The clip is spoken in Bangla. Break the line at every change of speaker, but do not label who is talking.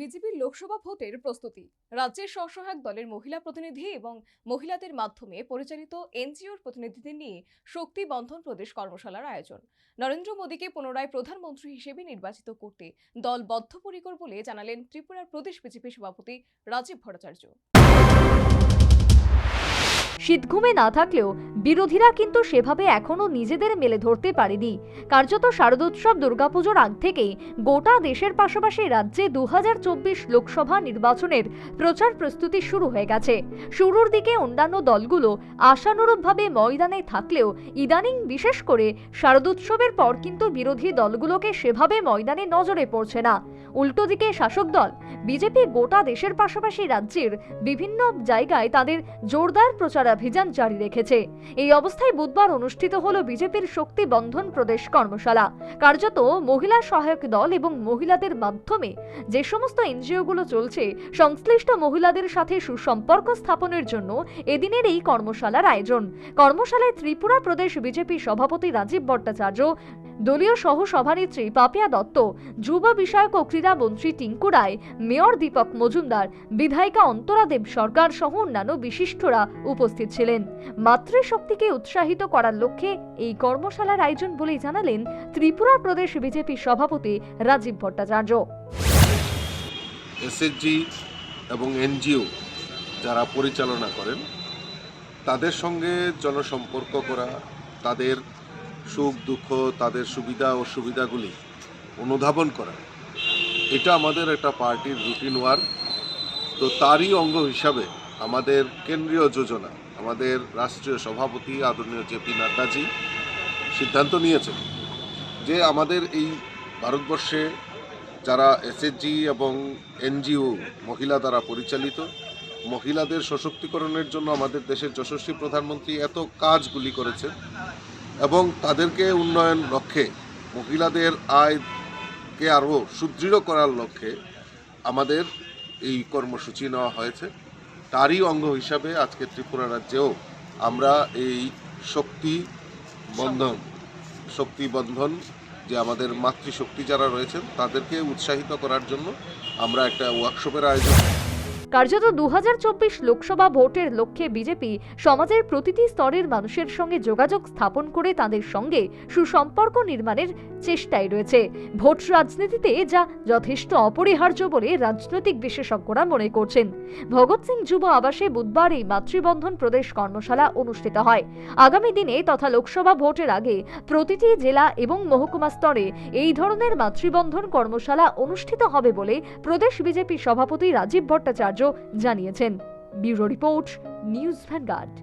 বিজেপির লোকসভা ভোটের প্রস্তুতি। রাজ্যের স্বসহায়ক দলের মহিলা প্রতিনিধি এবং মহিলাদের মাধ্যমে পরিচালিত এনজিওর প্রতিনিধিদের নিয়ে শক্তি বন্ধন প্রদেশ কর্মশালার আয়োজন। নরেন্দ্র মোদীকে পুনরায় প্রধানমন্ত্রী হিসেবে নির্বাচিত করতে দল বদ্ধপরিকর বলে জানালেন ত্রিপুরার প্রদেশ বিজেপি সভাপতি রাজীব ভট্টাচার্য।
শীতঘুমে না থাকলেও বিরোধীরা কিন্তু সেভাবে এখনও নিজেদের মেলে ধরতে পারেনি। কার্যত শারদোৎসব দুর্গাপুজোর আগ থেকেই গোটা দেশের পাশাপাশি রাজ্যে দু লোকসভা নির্বাচনের প্রচার প্রস্তুতি শুরু হয়ে গেছে। শুরুর দিকে অন্যান্য দলগুলো আশানুরূপভাবে ময়দানে থাকলেও ইদানিং বিশেষ করে শারদোৎসবের পর কিন্তু বিরোধী দলগুলোকে সেভাবে ময়দানে নজরে পড়ছে না। উল্টো দিকে শাসক দল বিজেপি গোটা দেশের পাশাপাশি রাজ্যের বিভিন্ন জায়গায় তাদের জোরদার প্রচারাভিযান জারি রেখেছে। এই অবস্থায় বুধবার অনুষ্ঠিত হল বিজেপির শক্তি বন্ধন প্রদেশ কর্মশালা। কার্যত মহিলা সহায়ক দল এবং মহিলাদের মাধ্যমে যে সমস্ত এনজিওগুলো চলছে, সংশ্লিষ্ট মহিলাদের সাথে সুসম্পর্ক স্থাপনের জন্য এদিনের এই কর্মশালার আয়োজন। কর্মশালায় ত্রিপুরা প্রদেশ বিজেপি সভাপতি রাজীব ভট্টাচার্য দলীয় সহ সভানেত্রী পাপিয়া দত্ত, যুব বিষয়ক ও ক্রীড়া মন্ত্রী টিঙ্কু রায়, মেয়র দীপক মজুমদার, বিধায়িকা অন্তরা দেব সরকার সহ অন্যান্য বিশিষ্টরা উপস্থিত ছিলেন। মাতৃশক্তিকে উৎসাহিত করার লক্ষ্যে এই কর্মশালার আয়োজন বলেই জানালেন ত্রিপুরা প্রদেশ বিজেপি সভাপতি রাজীব ভট্টাচার্য।
এসএসজি এবং এনজিও যারা পরিচালনা করেন, তাদের সঙ্গে জনসম্পর্ক করা, তাদের সুখ, দুঃখ, তাদের সুবিধা ও সুবিধাগুলি অনুধাবন করা। এটা আমাদের একটা পার্টির রুটিন ওয়ার্ক তো তারই অঙ্গ হিসাবে আমাদের কেন্দ্রীয় যোজনা, আমাদের রাষ্ট্রীয় সভাপতি আদরণীয় জেপি নাড্ডাজি সিদ্ধান্ত নিয়েছেন যে আমাদের এই ভারতবর্ষে যারা এসএসজি এবং এনজিও মহিলা দ্বারা পরিচালিত, মহিলাদের সশক্তিকরণের জন্য আমাদের দেশের যশস্বী প্রধানমন্ত্রী এত কাজগুলি করেছেন। এবং তাদেরকে উন্নয়ন লক্ষ্যে মহিলাদের আয়কে আরও সুদৃঢ় করার লক্ষ্যে আমাদের এই কর্মসূচি নেওয়া হয়েছে। তারই অঙ্গ হিসাবে আজকে ত্রিপুরা রাজ্যেও আমরা এই শক্তি বন্ধন শক্তি বন্ধন যে আমাদের মাতৃশক্তি যারা রয়েছেন, তাদেরকে উৎসাহিত করার জন্য আমরা একটা ওয়ার্কশপের আয়োজন
কার্যত দু হাজার চব্বিশ লোকসভা ভোটের লক্ষ্যে বিজেপি সমাজের প্রতিটি স্তরের মানুষের সঙ্গে যোগাযোগ স্থাপন করে তাদের সঙ্গে সুসম্পর্ক নির্মাণের চেষ্টায় রয়েছে। ভোট রাজনীতিতে যা যথেষ্ট অপরিহার্য বলে রাজনৈতিক বিশেষজ্ঞরা মনে করছেন। ভগৎ সিং যুব আবাসে বুধবার এই মাতৃবন্ধন প্রদেশ কর্মশালা অনুষ্ঠিত হয়। আগামী দিনে তথা লোকসভা ভোটের আগে প্রতিটি জেলা এবং মহকুমা স্তরে এই ধরনের মাতৃবন্ধন কর্মশালা অনুষ্ঠিত হবে বলে প্রদেশ বিজেপি সভাপতি রাজীব ভট্টাচার্য জানিয়েছেন। Bureau report news Vanguard.